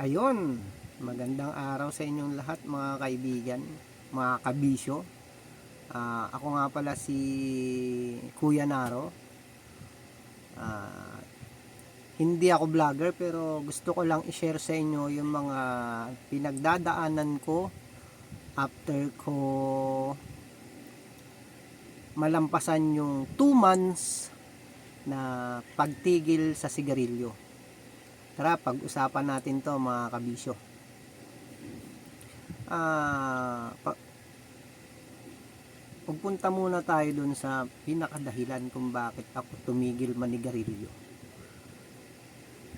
Ayun, magandang araw sa inyong lahat mga kaibigan, mga kabisyo. Ah, ako nga pala si Kuya Naro. Ah, hindi ako vlogger pero gusto ko lang i-share sa inyo yung mga pinagdadaanan ko after ko malampasan yung 2 months na pagtigil sa sigarilyo. Tara, pag-usapan natin to mga kabisyo. Ah, pa- pagpunta muna tayo dun sa pinakadahilan kung bakit ako tumigil manigarilyo.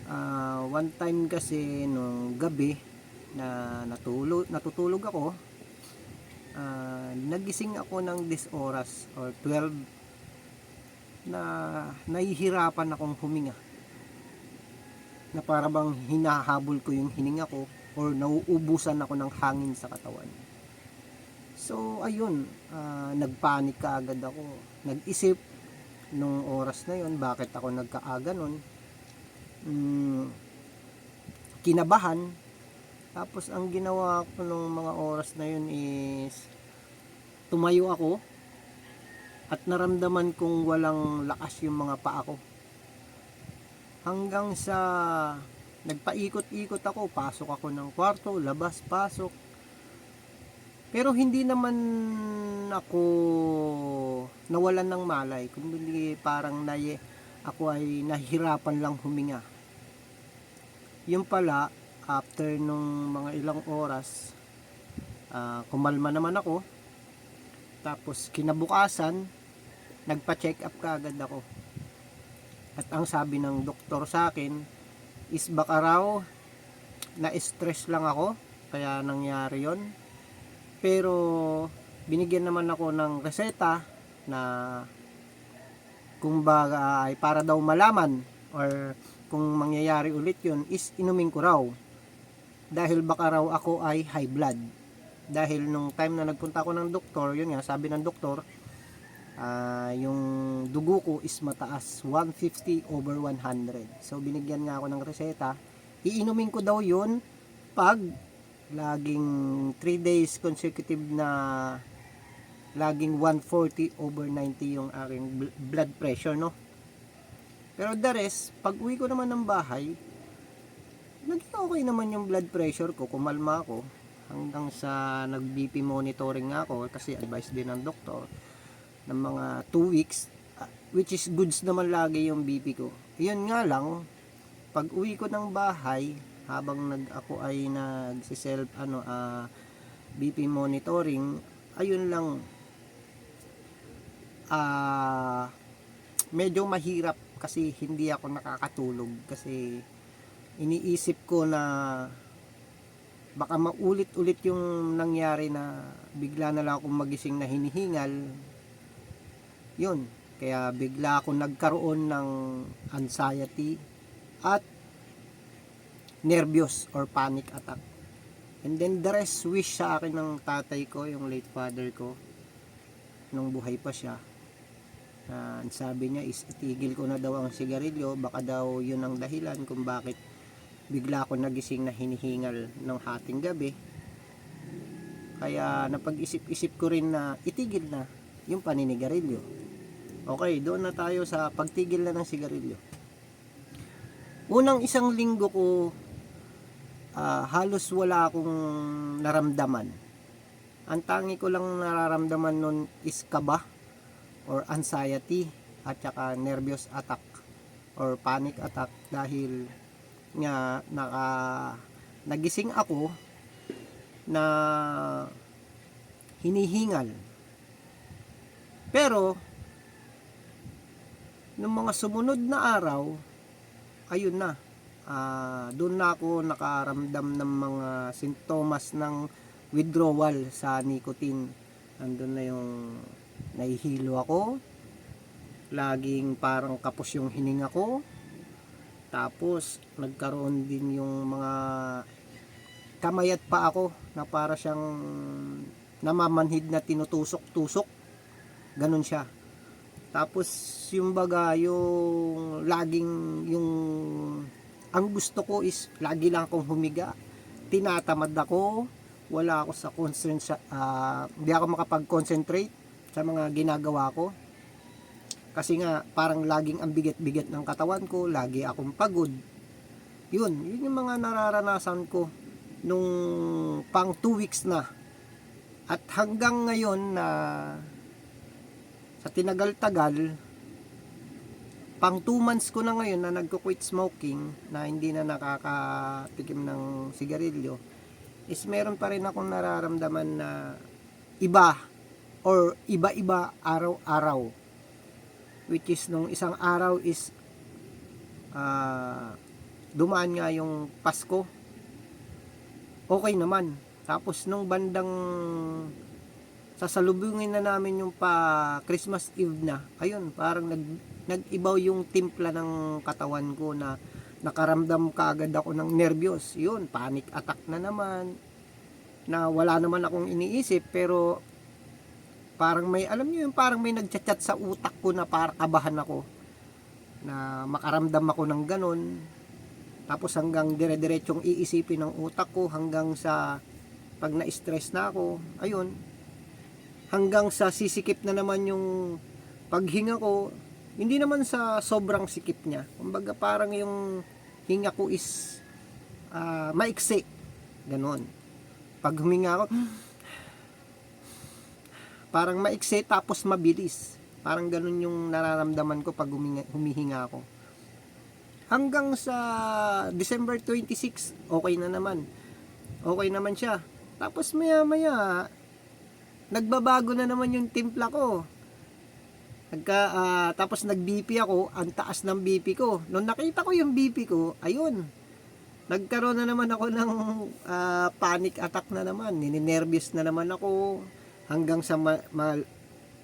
Ah, one time kasi nung gabi na natulog, natutulog ako, ah, nagising ako ng 10 oras or 12 na nahihirapan akong huminga na para bang hinahabol ko yung hininga ko or nauubusan ako ng hangin sa katawan. So, ayun, ah, nagpanik ka agad ako. Nag-isip nung oras na yon bakit ako nagkaaga nun. Mm, kinabahan. Tapos, ang ginawa ko nung mga oras na yun is tumayo ako at naramdaman kong walang lakas yung mga paa ko hanggang sa nagpaikot-ikot ako, pasok ako ng kwarto, labas, pasok. Pero hindi naman ako nawalan ng malay. Kundi parang naye, ako ay nahihirapan lang huminga. Yung pala, after nung mga ilang oras, ah, kumalma naman ako. Tapos kinabukasan, nagpa-check up kaagad ako. At ang sabi ng doktor sa akin is baka raw na-stress lang ako kaya nangyari yon. Pero binigyan naman ako ng reseta na kung baga ay para daw malaman or kung mangyayari ulit yon is inumin ko raw. Dahil baka raw ako ay high blood. Dahil nung time na nagpunta ako ng doktor, yun nga, sabi ng doktor, ah yung dugo ko is mataas 150 over 100 so binigyan nga ako ng reseta. Iinumin ko daw yun pag laging 3 days consecutive na laging 140 over 90 yung aking bl- blood pressure no? Pero the rest pag uwi ko naman ng bahay naging okay naman yung blood pressure ko. Kumalma ako hanggang sa nag BP monitoring ako kasi advice din ng doktor ng mga 2 weeks ah, which is goods naman lagi yung BP ko. Yun nga lang pag uwi ko ng bahay habang nag ako ay nagsi-self ano ah, BP monitoring ayun lang ah medyo mahirap kasi hindi ako nakakatulog kasi iniisip ko na baka maulit-ulit yung nangyari na bigla na lang akong magising na hinihingal yun. Kaya bigla ako nagkaroon ng anxiety at nervyos or panic attack. And then the rest wish sa akin ng tatay ko yung late father ko nung buhay pa siya ang sabi niya is itigil ko na daw ang sigarilyo. Baka daw yun ang dahilan kung bakit bigla ako nagising na hinihingal ng hating gabi. Kaya napag-isip-isip ko rin na itigil na yung paninigarilyo Okay, doon na tayo sa pagtigil na ng sigarilyo. Unang isang linggo ko, ah, halos wala akong naramdaman. Ang tangi ko lang nararamdaman nun is kaba or anxiety at saka nervous attack or panic attack dahil nga naka nagising ako na hinihingal. Pero nung mga sumunod na araw, ayun na, ah doon na ako nakaramdam ng mga sintomas ng withdrawal sa nicotine. Andun na yung nahihilo ako, laging parang kapos yung hininga ko, tapos nagkaroon din yung mga kamay at pa ako na para siyang namamanhid na tinutusok-tusok. Ganun siya. Tapos yung baga yung laging yung ang gusto ko is lagi lang akong humiga. Tinatamad ako, wala ako sa concentrate, ah, hindi ako makapag-concentrate sa mga ginagawa ko. Kasi nga, parang laging ang bigat-bigat ng katawan ko, lagi akong pagod. Yun, yun yung mga nararanasan ko nung pang 2 weeks na. At hanggang ngayon na sa tinagal-tagal, pang 2 months ko na ngayon na nagko-quit smoking, na hindi na nakakatikim ng sigarilyo, is meron pa rin akong nararamdaman na iba or iba-iba araw-araw. Which is nung isang araw is ah, dumaan nga yung Pasko. Okay naman. Tapos nung bandang sasalubungin na namin yung pa Christmas Eve na, ayun, parang nag, nag-ibaw yung timpla ng katawan ko na nakaramdam kaagad ako ng nervyos. Yun, panic attack na naman. Na wala naman akong iniisip pero parang may, alam niyo yung parang may nagchat-chat sa utak ko na parang kabahan ako na makaramdam ako ng ganun. Tapos hanggang dire-diretsong iisipin ng utak ko hanggang sa pag na-stress na ako, ayun, hanggang sa sisikip na naman yung paghinga ko, hindi naman sa sobrang sikip niya. Kumbaga parang yung hinga ko is ah, maiksi. Ganon. Pag huminga ako, parang maiksi tapos mabilis. Parang ganun yung nararamdaman ko pag huminga, humihinga ako. Hanggang sa December 26, okay na naman. Okay naman siya. Tapos maya maya, nagbabago na naman yung timpla ko. Nagka, ah, tapos nag-BP ako, ang taas ng BP ko. Nung nakita ko yung BP ko, ayun, nagkaroon na naman ako ng ah, panic attack na naman. Nininervyos na naman ako hanggang sa ma- ma-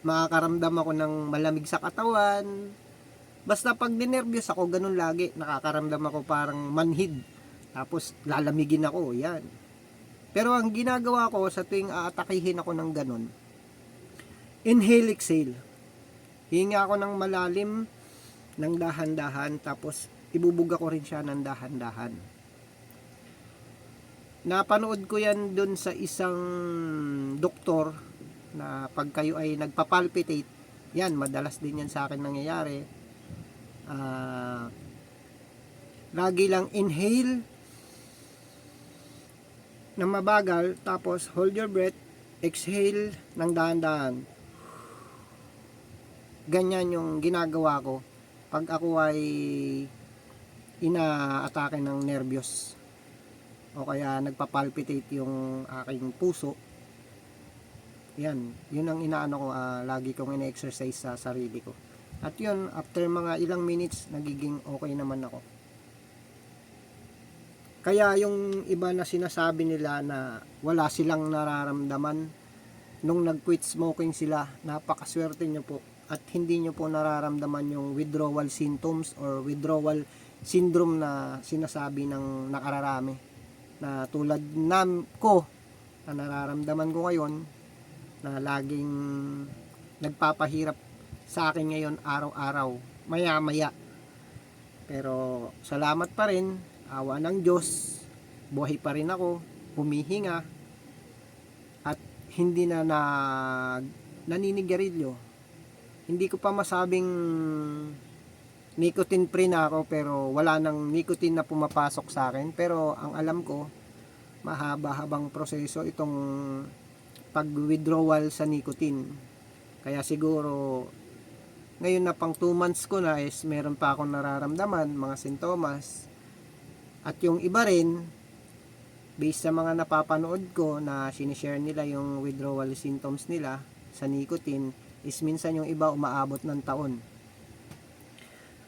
makakaramdam ako ng malamig sa katawan. Basta pag dinervyos ako, ganun lagi. Nakakaramdam ako parang manhid. Tapos lalamigin ako, yan. Pero ang ginagawa ko sa tuwing aatakihin ako ng ganun, inhale, exhale. Hinga ako ng malalim, ng dahan-dahan, tapos ibubuga ko rin siya ng dahan-dahan. Napanood ko yan dun sa isang doktor na pag kayo ay nagpapalpitate, yan, madalas din yan sa akin nangyayari. Ah, lagi lang inhale na mabagal, tapos hold your breath, exhale ng dahan-dahan. Ganyan yung ginagawa ko pag ako ay inaatake ng nervyos. O kaya nagpapalpitate yung aking puso. Yan, yun ang inaano ko ah, lagi kong ina-exercise sa sarili ko. At yun, after mga ilang minutes nagiging okay naman ako kaya yung iba na sinasabi nila na wala silang nararamdaman nung nag-quit smoking sila, napakaswerte nyo po. At hindi nyo po nararamdaman yung withdrawal symptoms or withdrawal syndrome na sinasabi ng nakararami. Na tulad nam ko na nararamdaman ko ngayon na laging nagpapahirap sa akin ngayon araw-araw maya-maya. Pero salamat pa rin awa ng Diyos, buhay pa rin ako, humihinga, at hindi na na naninigarilyo. Hindi ko pa masabing nicotine free na ako pero wala nang nicotine na pumapasok sa akin. Pero ang alam ko, mahaba-habang proseso itong pag-withdrawal sa nicotine. Kaya siguro ngayon na pang 2 months ko na is meron pa akong nararamdaman, mga sintomas, at yung iba rin, based sa mga napapanood ko na sinishare nila yung withdrawal symptoms nila sa nicotine, is minsan yung iba umaabot ng taon.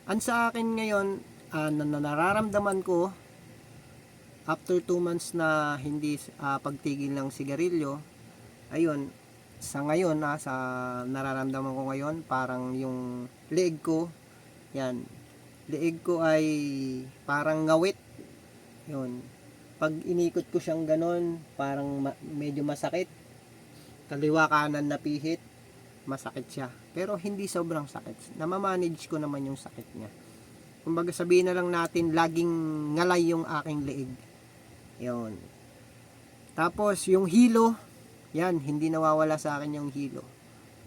Ang sa akin ngayon, ah, na na nararamdaman ko, after 2 months na hindi ah, pagtigil ng sigarilyo, ayun, sa ngayon, ah, sa nararamdaman ko ngayon, parang yung leeg ko, yan, leeg ko ay parang ngawit, yun. Pag inikot ko siyang ganon, parang ma- medyo masakit. Kaliwa kanan na pihit, masakit siya. Pero hindi sobrang sakit. Namamanage ko naman yung sakit niya. kumbaga sabihin na lang natin laging ngalay yung aking leeg. Yun. Tapos yung hilo, yan, hindi nawawala sa akin yung hilo.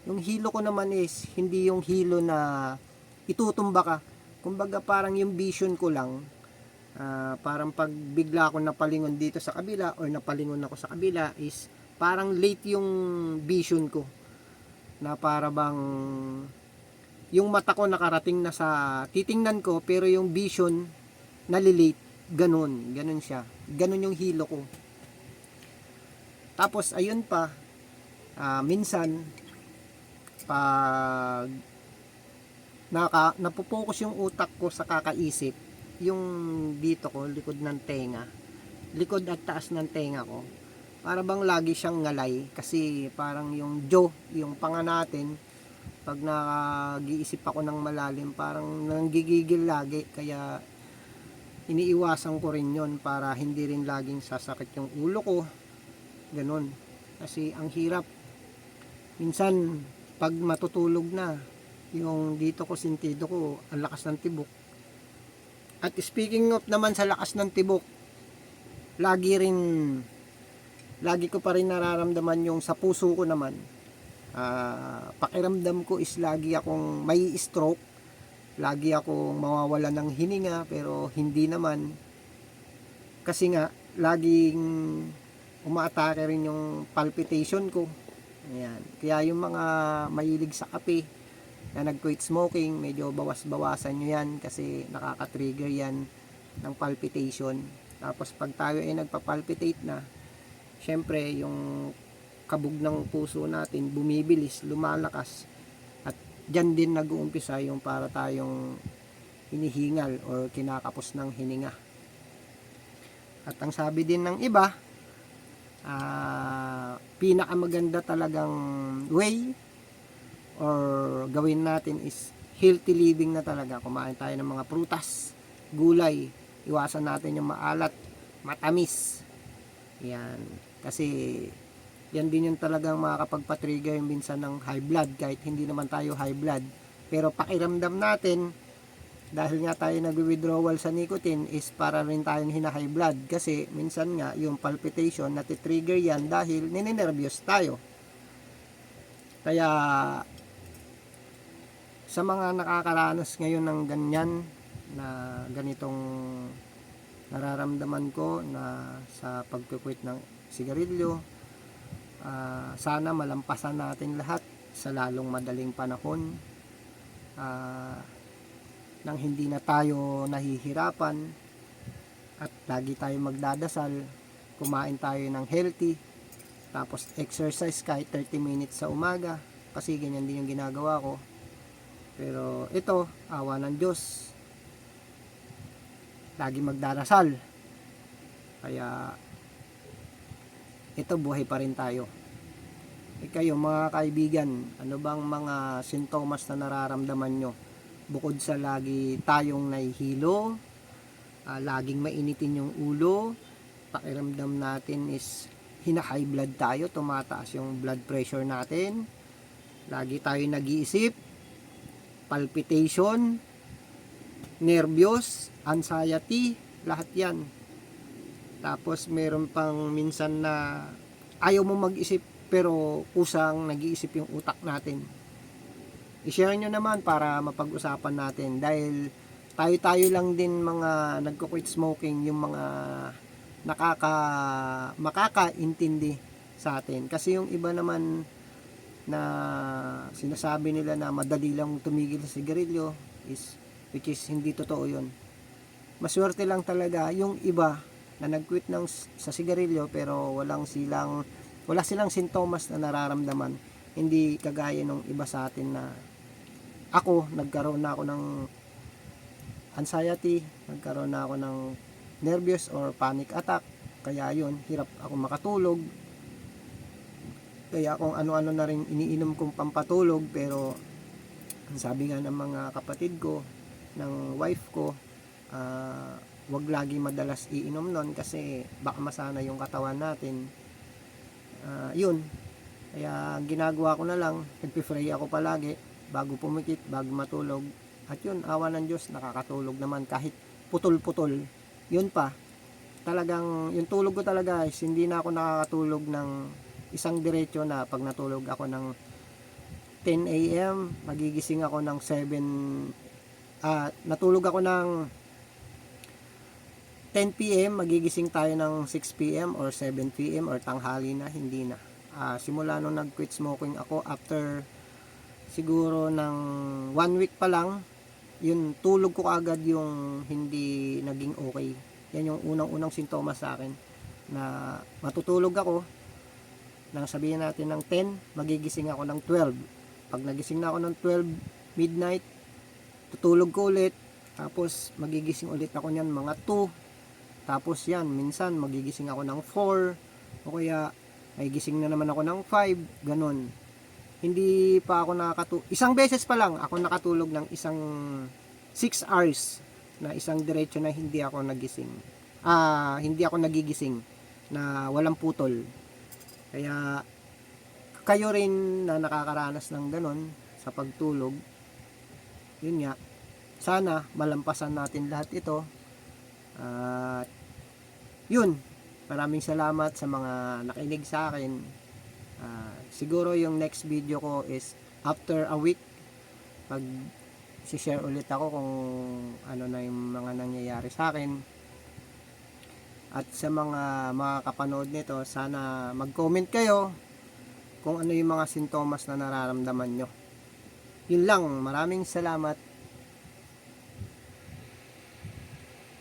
Yung hilo ko naman is hindi yung hilo na itutumba ka. Kumbaga parang yung vision ko lang, ah, parang pag bigla ako napalingon dito sa kabila or napalingon ako sa kabila is parang late yung vision ko. Na para bang yung mata ko nakarating na sa titingnan ko pero yung vision nalilate ganun ganun siya ganun yung hilo ko tapos ayun pa ah, minsan pag naka, napopokus yung utak ko sa kakaisip yung dito ko likod ng tenga. Likod at taas ng tenga ko. Para bang lagi siyang ngalay. Kasi parang yung jaw yung panga natin pag nag-iisip ako ng malalim parang nanggigigil lagi. Kaya iniiwasan ko rin yon para hindi rin laging sasakit yung ulo ko. Ganun. Kasi ang hirap. Minsan pag matutulog na yung dito ko sintido ko ang lakas ng tibok at speaking of naman sa lakas ng tibok lagi rin lagi ko pa rin nararamdaman yung sa puso ko naman. Ah, pakiramdam ko is lagi akong may stroke. Lagi akong mawawala ng hininga pero hindi naman. Kasi nga laging umaatake rin yung palpitation ko. Ayan. kaya yung mga mahilig sa kape na nag-quit smoking medyo bawas-bawasan nyo yan kasi nakaka-trigger yan ng palpitation. Tapos pag tayo ay nagpa-palpitate na syempre yung kabog ng puso natin bumibilis, lumalakas at dyan din nag-uumpisa yung para tayong hinihingal or kinakapos ng hininga. At ang sabi din ng iba ah, pinakamaganda talagang way or gawin natin is healthy living na talaga. Kumain tayo ng mga prutas gulay. Iwasan natin yung maalat matamis. Yan. Kasi yan din yung talagang makakapagpa-trigger minsan ng high blood. Kahit hindi naman tayo high blood. Pero pakiramdam natin dahil nga tayo nag-withdrawal sa nicotine is para rin tayong hina-high blood. Kasi minsan nga yung palpitation natitrigger yan dahil ninenervyos tayo. Kaya sa mga nakakaranas ngayon ng ganyan na ganitong nararamdaman ko na sa pagkukwit ng sigarilyo Ah, sana malampasan natin lahat sa lalong madaling panahon. Ah, nang hindi na tayo nahihirapan at lagi tayo magdadasal kumain tayo ng healthy tapos exercise kahit 30 minutes sa umaga kasi ganyan din yung ginagawa ko pero ito awa ng Diyos lagi magdarasal kaya ito buhay pa rin tayo. E kayo mga kaibigan, ano bang mga sintomas na nararamdaman nyo? Bukod sa lagi tayong nahihilo, ah, laging mainitin yung ulo, pakiramdam natin is hina-high blood tayo, tumataas yung blood pressure natin, lagi tayo nag-iisip, palpitation, nervyos, anxiety, lahat yan tapos meron pang minsan na ayaw mo mag-isip pero kusang nag-iisip yung utak natin. I-share nyo naman para mapag-usapan natin dahil tayo-tayo lang din mga nagko-quit smoking yung mga nakaka makakaintindi sa atin. Kasi yung iba naman na sinasabi nila na madali lang tumigil sa sigarilyo is which is hindi totoo yun. Maswerte lang talaga yung iba na nag-quit ng sa sigarilyo pero walang silang wala silang sintomas na nararamdaman. Hindi kagaya ng iba sa atin na ako nagkaroon na ako ng anxiety nagkaroon na ako ng nervous or panic attack. Kaya yun hirap ako makatulog kaya kung ano-ano na rin iniinom kong pampatulog pero sabi nga ng mga kapatid ko ng wife ko ah wag lagi madalas iinom nun kasi baka masana yung katawan natin. Ah, yun. Kaya ginagawa ko na lang nagpe-pray ako palagi bago pumikit bago matulog. At yun, awa ng Diyos, nakakatulog naman kahit putol-putol. Yun pa, talagang, yung tulog ko talaga is hindi na ako nakakatulog ng isang diretso na pag natulog ako ng 10 a.m., magigising ako ng 7, ah, natulog ako ng 10 p.m., magigising tayo ng 6 p.m. or 7 p.m. or tanghali na, hindi na. Ah, simula nung nag-quit smoking ako, after siguro ng one week pa lang, yun, tulog ko agad yung hindi naging okay. Yan yung unang-unang sintomas sa akin na matutulog ako nang sabihin natin ng 10, magigising ako ng 12. Pag nagising na ako ng 12 midnight, tutulog ko ulit, tapos magigising ulit ako niyan mga 2, tapos yan, minsan magigising ako ng 4 o kaya ay gising na naman ako ng 5, ganun. Hindi pa ako nakakatulog. Isang beses pa lang ako nakatulog ng isang 6 hours na isang diretso na hindi ako nagising. Ah, hindi ako nagigising na walang putol. Kaya kayo rin na nakakaranas ng ganun sa pagtulog, yun nga, sana malampasan natin lahat ito at yun, maraming salamat sa mga nakinig sa akin. Ah, siguro yung next video ko is after a week pag share ulit ako kung ano na yung mga nangyayari sa akin. At sa mga makakapanood nito, sana mag-comment kayo kung ano yung mga sintomas na nararamdaman nyo. Yun lang, maraming salamat.